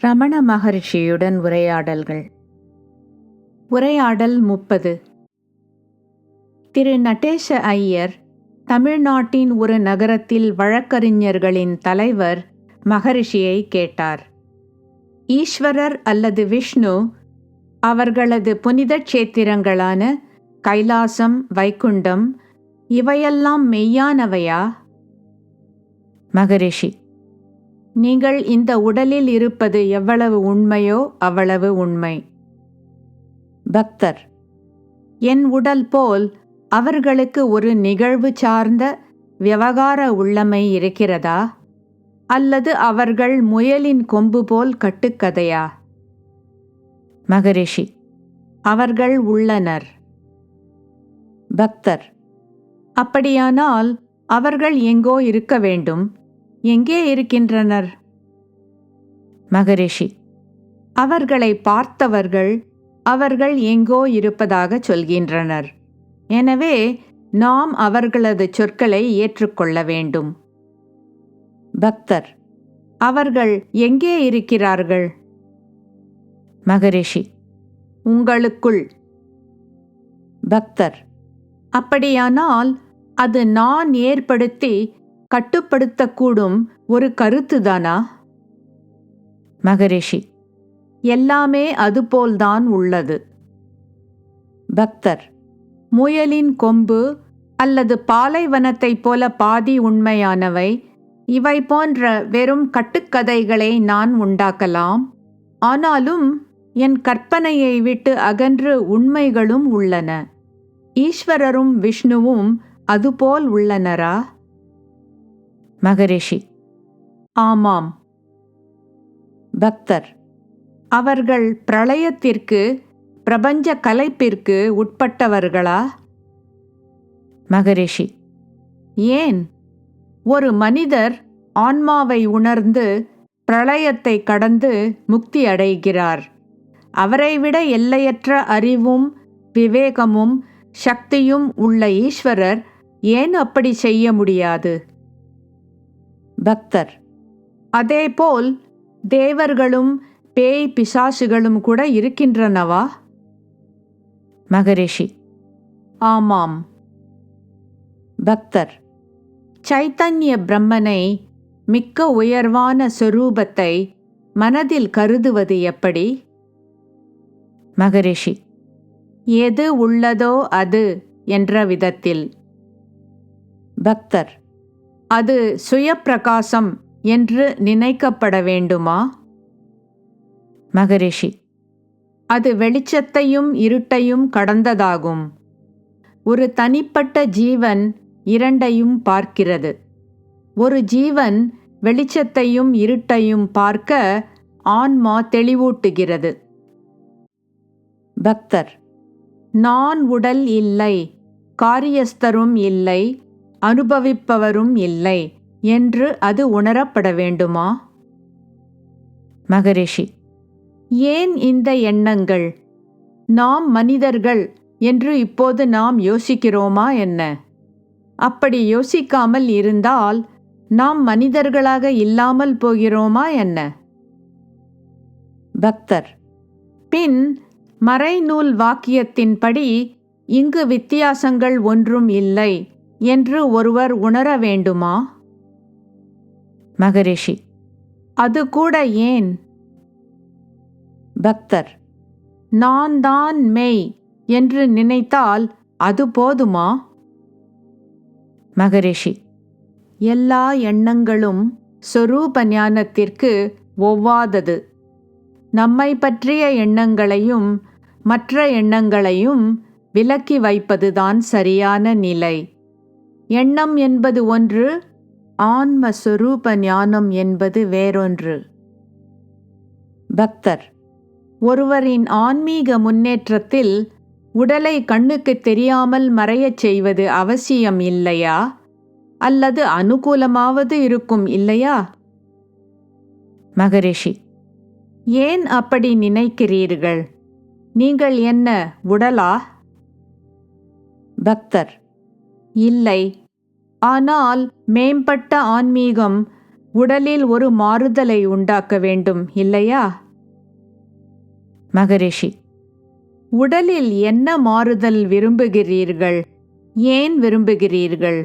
ரமண மகரிஷியுடன் உரையாடல்கள். உரையாடல் முப்பது. திரு நடேச ஐயர் தமிழ்நாட்டின் ஒரு நகரத்தில் வழக்கறிஞர்களின் தலைவர் மகரிஷியை கேட்டார். ஈஸ்வரர் அல்லது விஷ்ணு அவர்களது புனித கஷேத்திரங்களான கைலாசம் வைகுண்டம் இவையெல்லாம் மெய்யானவையா? மகரிஷி நீங்கள் இந்த உடலில் இருப்பது எவ்வளவு உண்மையோ அவ்வளவு உண்மை. பக்தர் என் உடல் போல் அவர்களுக்கு ஒரு நிகழ்வு சார்ந்த விவகார உள்ளமை இருக்கிறதா? அல்லது அவர்கள் முயலின் கொம்பு போல் கட்டுக்கதையா? மகரிஷி அவர்கள் உள்ளனர். பக்தர் அப்படியானால் அவர்கள் எங்கோ இருக்க வேண்டும். எங்கே இருக்கின்றனர்? மகரிஷி அவர்களை பார்த்தவர்கள் அவர்கள் எங்கோ இருப்பதாக சொல்கின்றனர். எனவே நாம் அவர்களது சொற்களை ஏற்றுக்கொள்ள வேண்டும். பக்தர் அவர்கள் எங்கே இருக்கிறார்கள்? மகரிஷி உங்களுக்குள். பக்தர் அப்படியானால் அது நான் ஏற்படுத்தி கட்டுப்படுத்தக்கூடும் ஒரு கருத்துதானா? மகரிஷி எல்லாமே அதுபோல்தான் உள்ளது. பக்தர் முயலின் கொம்பு அல்லது பாலைவனத்தைப் போல பாதி உண்மையானவை இவை போன்ற வெறும் கட்டுக்கதைகளை நான் உண்டாக்கலாம். ஆனாலும் என் கற்பனையை விட்டு அகன்று உண்மைகளும் உள்ளன. ஈஸ்வரரும் விஷ்ணுவும் அதுபோல் உள்ளனரா? மகரிஷி. ஆமாம். பக்தர். அவர்கள் பிரளயத்திற்கு பிரபஞ்ச கலைப்பிற்கு உட்பட்டவர்களா? மகரிஷி. ஏன்? ஒரு மனிதர் ஆன்மாவை உணர்ந்து பிரளயத்தை கடந்து முக்தி அடைகிறார். அவரை விட எல்லையற்ற அறிவும் விவேகமும் சக்தியும் உள்ள ஈஸ்வரர் ஏன் அப்படி செய்ய முடியாது? பக்தர். அதேபோல் தேவர்களும் பேய் பிசாசுகளும் கூட இருக்கின்றனவா? மகரிஷி. ஆமாம். பக்தர். சைத்தன்ய பிரம்மனை மிக்க உயர்வான சொரூபத்தை மனதில் கருதுவது எப்படி? மகரிஷி. எது உள்ளதோ அது என்ற விதத்தில். பக்தர். அது சுயப்பிரகாசம் என்று நினைக்கப்பட வேண்டுமா? மகரிஷி அது வெளிச்சத்தையும் இருட்டையும் கடந்ததாகும். ஒரு தனிப்பட்ட ஜீவன் இரண்டையும் பார்க்கிறது. ஒரு ஜீவன் வெளிச்சத்தையும் இருட்டையும் பார்க்க ஆன்மா தெளிவூட்டுகிறது. பக்தர் நான் உடல் இல்லை காரியஸ்தரும் இல்லை அனுபவிப்பவரும் இல்லை என்று அது உணரப்பட வேண்டுமா? மகரிஷி ஏன் இந்த எண்ணங்கள்? நாம் மனிதர்கள் என்று இப்போது நாம் யோசிக்கிறோமா என்ன? அப்படி யோசிக்காமல் இருந்தால் நாம் மனிதர்களாக இல்லாமல் போகிறோமா என்ன? பக்தர் பின் மறைநூல் வாக்கியத்தின்படி இங்கு வித்தியாசங்கள் ஒன்றும் இல்லை. என்று ஒருவர் உணர வேண்டுமா? மகரிஷி அது கூட ஏன்? பக்தர் நான் தான் மெய் என்று நினைத்தால் அது போதுமா? மகரிஷி எல்லா எண்ணங்களும் சொரூப ஞானத்திற்கு ஒவ்வாதது. நம்மை பற்றிய எண்ணங்களையும் மற்ற எண்ணங்களையும் விலக்கி வைப்பதுதான் சரியான நிலை. எண்ணம் என்பது ஒன்று ஆன்ம சொரூப ஞானம் என்பது வேறொன்று. பக்தர். ஒருவரின் ஆன்மீக முன்னேற்றத்தில் உடலை கண்ணுக்கு தெரியாமல் மறையச் செய்வது அவசியம் இல்லையா? அல்லது அனுகூலமாவது இருக்கும் இல்லையா? மகரிஷி. ஏன் அப்படி நினைக்கிறீர்கள்? நீங்கள் என்ன உடலா? பக்தர். இல்லை. ஆனால் மேம்பட்ட ஆன்மீகம் உடலில் ஒரு மாறுதலை உண்டாக்க வேண்டும் இல்லையா? மகரிஷி உடலில் என்ன மாறுதல் விரும்புகிறீர்கள்? ஏன் விரும்புகிறீர்கள்?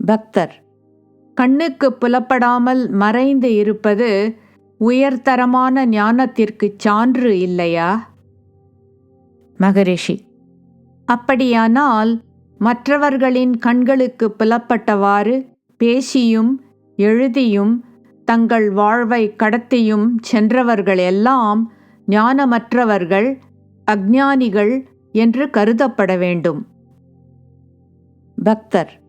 பக்தர் கண்ணுக்கு புலப்படாமல் மறைந்து இருப்பது உயர்தரமான ஞானத்திற்குச் சான்று இல்லையா? மகரிஷி அப்படியானால் மற்றவர்களின் கண்களுக்கு புலப்பட்டவாறு பேசியும் எழுதியும் தங்கள் வாழ்வை கடத்தியும் சென்றவர்கள் எல்லாம் ஞானமற்றவர்கள் அஞ்ஞானிகள் என்று கருதப்பட வேண்டும். பக்தர்.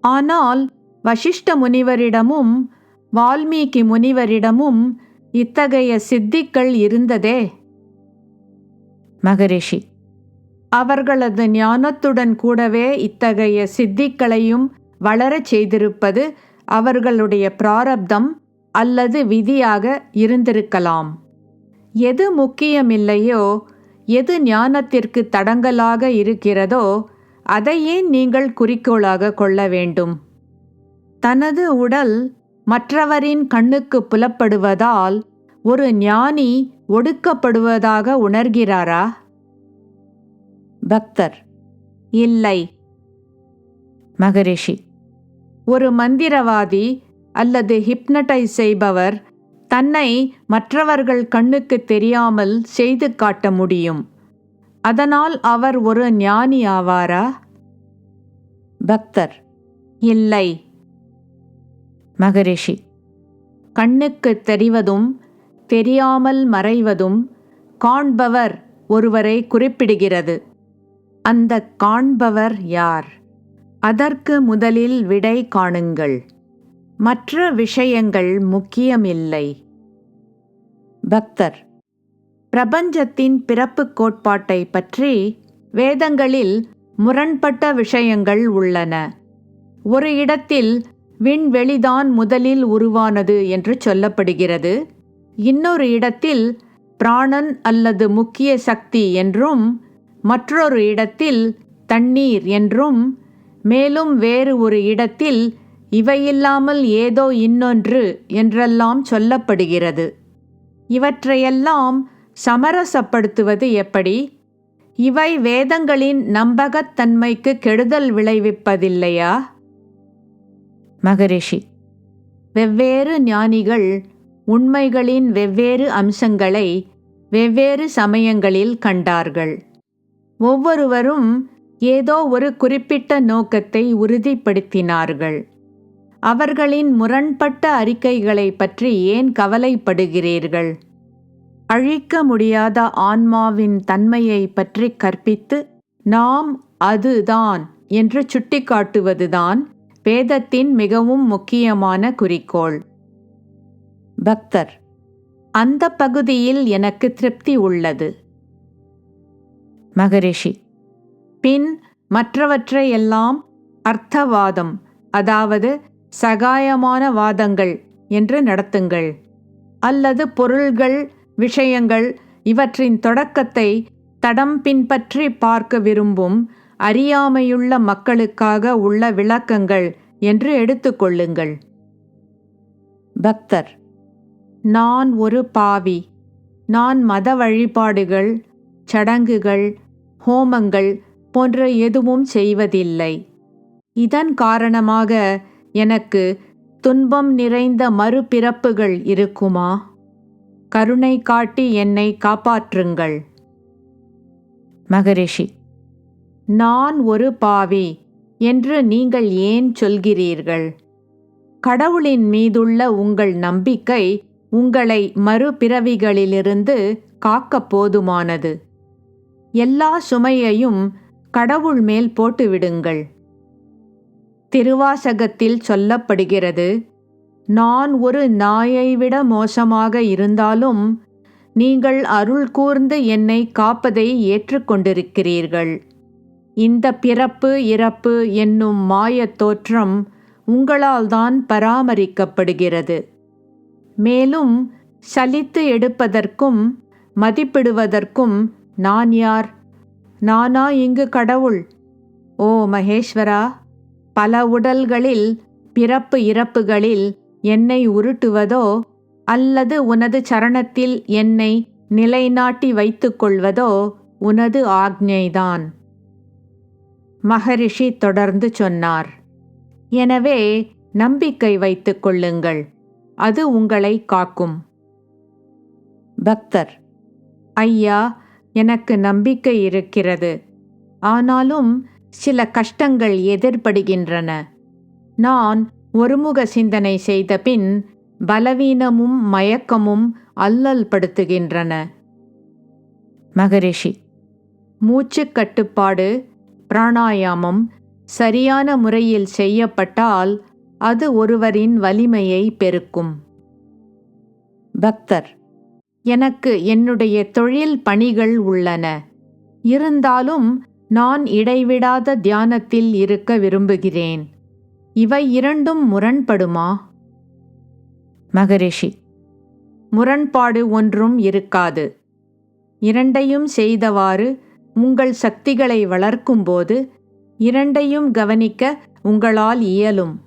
ஆனால் வசிஷ்ட முனிவரிடமும் வால்மீகி முனிவரிடமும் இத்தகைய சித்திகள் இருந்ததே? மகரிஷி. அவர்களது ஞானத்துடன் கூடவே இத்தகைய சித்திகளையும் வளரச் செய்திருப்பது அவர்களுடைய பிராரப்தம் அல்லது விதியாக இருந்திருக்கலாம். எது முக்கியமில்லையோ எது ஞானத்திற்கு தடங்கலாக இருக்கிறதோ அதையே நீங்கள் குறிக்கோளாக கொள்ள வேண்டும்? தனது உடல் மற்றவரின் கண்ணுக்கு புலப்படுவதால் ஒரு ஞானி ஒடுக்கப்படுவதாக உணர்கிறாரா? பக்தர். இல்லை. மகரிஷி ஒரு மந்திரவாதி அல்லது ஹிப்னடைஸ் செய்பவர் தன்னை மற்றவர்கள் கண்ணுக்கு தெரியாமல் செய்து காட்ட முடியும். அதனால் அவர் ஒரு ஞானி ஆவாரா? பக்தர் இல்லை. மகரிஷி கண்ணுக்கு தெரிவதும் தெரியாமல் மறைவதும் காண்பவர் ஒருவரை குறிப்பிடுகிறது. அந்த காண்பவர் யார்? அதற்கு முதலில் விடை காணுங்கள். மற்ற விஷயங்கள் முக்கியமில்லை. பக்தர். பிரபஞ்சத்தின் பிறப்பு கோட்பாட்டை பற்றி வேதங்களில் முரண்பட்ட விஷயங்கள் உள்ளன. ஒரு இடத்தில் விண்வெளிதான் முதலில் உருவானது என்று சொல்லப்படுகிறது. இன்னொரு இடத்தில் பிராணன் அல்லது முக்கிய சக்தி என்றும் மற்றொரு இடத்தில் தண்ணீர் என்றும் மேலும் வேறு ஒரு இடத்தில் இவையில்லாமல் ஏதோ இன்னொன்று என்றெல்லாம் சொல்லப்படுகிறது. இவற்றையெல்லாம் சமரசப்படுத்துவது எப்படி? இவை வேதங்களின் நம்பகத்தன்மைக்கு கெடுதல் விளைவிப்பதில்லையா? மகரிஷி வெவ்வேறு ஞானிகள் உண்மைகளின் வெவ்வேறு அம்சங்களை வெவ்வேறு சமயங்களில் கண்டார்கள். ஒவ்வொருவரும் ஏதோ ஒரு குறிப்பிட்ட நோக்கத்தை உறுதிப்படுத்தினார்கள். அவர்களின் முரண்பட்ட அறிக்கைகளை பற்றி ஏன் கவலைப்படுகிறீர்கள்? அழிக்க முடியாத ஆன்மாவின் தன்மையை பற்றி கற்பித்து நாம் அதுதான் என்று சுட்டிக்காட்டுவதுதான் வேதத்தின் மிகவும் முக்கியமான குறிக்கோள். பக்தர் அந்த பகுதியில் எனக்கு திருப்தி உள்ளது. மகரிஷி. பின் மற்றவற்றையெல்லாம் அர்த்தவாதம் அதாவது சகாயமான வாதங்கள் என்று நடத்துங்கள். அல்லது பொருள்கள் விஷயங்கள் இவற்றின் தொடக்கத்தை தடம் பின்பற்றி பார்க்க விரும்பும் அறியாமையுள்ள மக்களுக்காக உள்ள விளக்கங்கள் என்று எடுத்துக்கொள்ளுங்கள் பக்தர். நான் ஒரு பாவி. நான் மத வழிபாடுகள் சடங்குகள் ஹோமங்கள் போன்ற எதுவும் செய்வதில்லை. இதன் காரணமாக எனக்கு துன்பம் நிறைந்த மறுபிறப்புகள் இருக்குமா? கருணை காட்டி என்னை காப்பாற்றுங்கள். மகரிஷி நான் ஒரு பாவி என்று நீங்கள் ஏன் சொல்கிறீர்கள்? கடவுளின் மீதுள்ள உங்கள் நம்பிக்கை உங்களை மறுபிறவிகளிலிருந்து காக்க போதுமானது. எல்லா சுமையையும் கடவுள் மேல் போட்டுவிடுங்கள். திருவாசகத்தில் சொல்லப்படுகிறது நான் ஒரு நாயை விட மோசமாக இருந்தாலும் நீங்கள் அருள் கூர்ந்து என்னை காப்பதை ஏற்றுக்கொண்டிருக்கிறீர்கள். இந்த பிறப்பு இறப்பு என்னும் மாயத் தோற்றம் உங்களால் தான் பராமரிக்கப்படுகிறது. மேலும் சலித்து எடுப்பதற்கும் மதிப்பிடுவதற்கும் நான் யார்? நானா இங்கு கடவுள். ஓ மகேஸ்வரா பல உடல்களில் பிறப்பு இறப்புகளில் என்னை உருட்டுவதோ அல்லது உனது சரணத்தில் என்னை நிலைநாட்டி வைத்துக்கொள்வதோ உனது ஆக்ஞைதான். மகரிஷி தொடர்ந்து சொன்னார் எனவே நம்பிக்கை வைத்துக் கொள்ளுங்கள் அது உங்களை காக்கும். பக்தர் ஐயா எனக்கு நம்பிக்கை இருக்கிறது. ஆனாலும் சில கஷ்டங்கள் எதிர்படுகின்றன. நான் ஒருமுக சிந்தனை செய்த பின் பலவீனமும் மயக்கமும் அல்லல் படுத்துகின்றன. மகரிஷி மூச்சு கட்டுப்பாடு பிராணாயாமம் சரியான முறையில் செய்யப்பட்டால் அது ஒருவரின் வலிமையை பெருக்கும். பக்தர் எனக்கு என்னுடைய தொழில் பணிகள் உள்ளன. இருந்தாலும் நான் இடைவிடாத தியானத்தில் இருக்க விரும்புகிறேன். இவை இரண்டும் முரண்படுமா? மகரிஷி. முரண்பாடு ஒன்றும் இருக்காது. இரண்டையும் செய்தவாறு உங்கள் சக்திகளை வளர்க்கும்போது இரண்டையும் கவனிக்க உங்களால் இயலும்.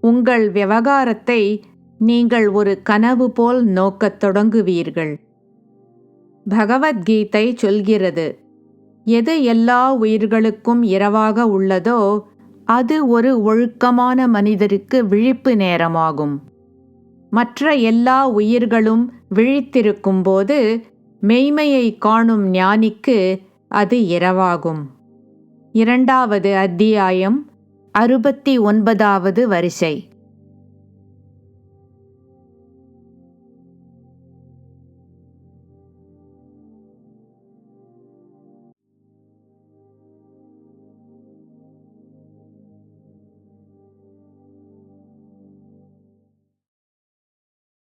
உங்கள் விவகாரத்தை நீங்கள் ஒரு கனவு போல் நோக்கத் தொடங்குவீர்கள். பகவத்கீதை சொல்கிறது எது எல்லா உயிர்களுக்கும் இரவாக உள்ளதோ அது ஒரு ஒழுக்கமான மனிதருக்கு விழிப்பு நேரமாகும். மற்ற எல்லா உயிர்களும் விழித்திருக்கும்போது மெய்மையை காணும் ஞானிக்கு அது இரவாகும். இரண்டாவது அத்தியாயம் அறுபத்தி ஒன்பதாவது வரிசை.